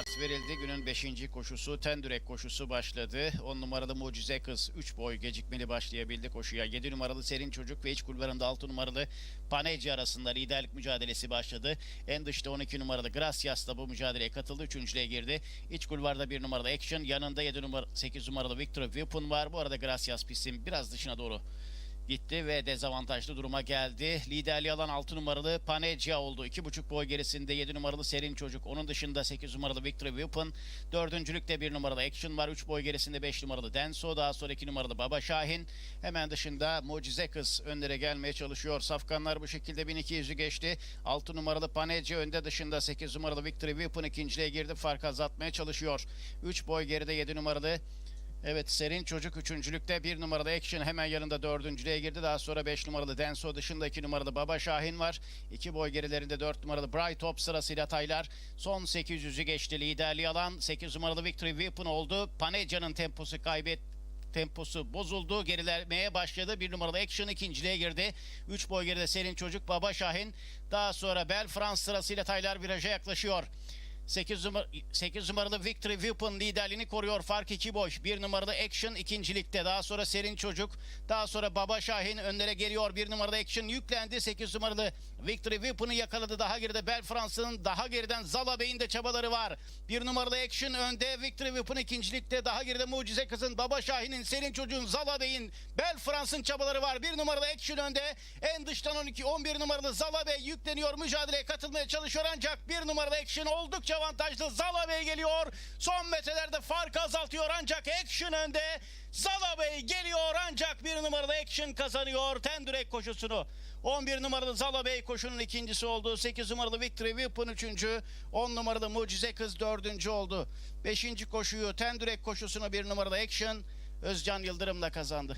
Start verildi. Günün 5. koşusu Tendürek koşusu başladı. 10 numaralı Mucize Kız 3 boy gecikmeli başlayabildi koşuya. 7 numaralı Serin Çocuk ve iç kulvarında 6 numaralı Paneci arasında liderlik mücadelesi başladı. En dışta 12 numaralı Gracias da bu mücadeleye katıldı. Üçüncülüğe girdi. İç kulvarda 1 numaralı Action. Yanında 7 numara 8 numaralı Victor Weapon var. Bu arada Gracias pistin biraz dışına doğru gitti ve dezavantajlı duruma geldi. Liderliği alan 6 numaralı Panecia oldu. 2,5 boy gerisinde 7 numaralı Serin Çocuk. Onun dışında 8 numaralı Victory Weapon. Dördüncülükte 1 numaralı Action var. 3 boy gerisinde 5 numaralı Denso. Daha sonra 2 numaralı Baba Şahin. Hemen dışında Mucize Kız önlere gelmeye çalışıyor. Safkanlar bu şekilde 1200'ü geçti. 6 numaralı Panecia önde dışında 8 numaralı Victory Weapon ikinciliğe girdi. Fark azaltmaya çalışıyor. 3 boy geride 7 numaralı Evet Serin Çocuk üçüncülükte bir numaralı Action hemen yanında dördüncülüğe girdi. Daha sonra 5 numaralı Denso dışında 2 numaralı Baba Şahin var. 2 boy gerilerinde 4 numaralı Bright Top sırasıyla Taylar. Son 800'ü geçti liderliği alan 8 numaralı Victory Weapon oldu. Paneca'nın temposu kaybet temposu bozuldu. Gerilemeye başladı. Bir numaralı Action ikinciliğe girdi. 3 boy geride Serin Çocuk Baba Şahin. Daha sonra Bel France sırasıyla Taylar viraja yaklaşıyor. 8, numara, 8 numaralı Victory Weapon liderliğini koruyor. Fark 2 boy. 1 numaralı Action ikincilikte. Daha sonra Serin Çocuk. Daha sonra Baba Şahin önlere geliyor. 1 numaralı Action yüklendi. 8 numaralı Victory Weapon'ı yakaladı. Daha geride Bel France'ın daha geriden Zala Bey'in de çabaları var. 1 numaralı Action önde. Victory Weapon ikincilikte. Daha geride Mucize Kız'ın Baba Şahin'in Serin Çocuk'un Zala Bey'in Bel France'ın çabaları var. 1 numaralı Action önde. En dıştan 12 11 numaralı Zala Bey yükleniyor. Mücadeleye katılmaya çalışıyor ancak 1 numaralı Action oldukça avantajlı. Zala Bey geliyor. Son metrelerde farkı azaltıyor ancak Action önde. Zala Bey geliyor ancak bir numaralı Action kazanıyor Tendürek koşusunu. 11 numaralı Zala Bey koşunun ikincisi oldu. 8 numaralı Victory Weapon üçüncü. 10 numaralı Mucize Kız dördüncü oldu. Beşinci koşuyu Tendürek koşusunu bir numaralı Action Özcan Yıldırım'la kazandı.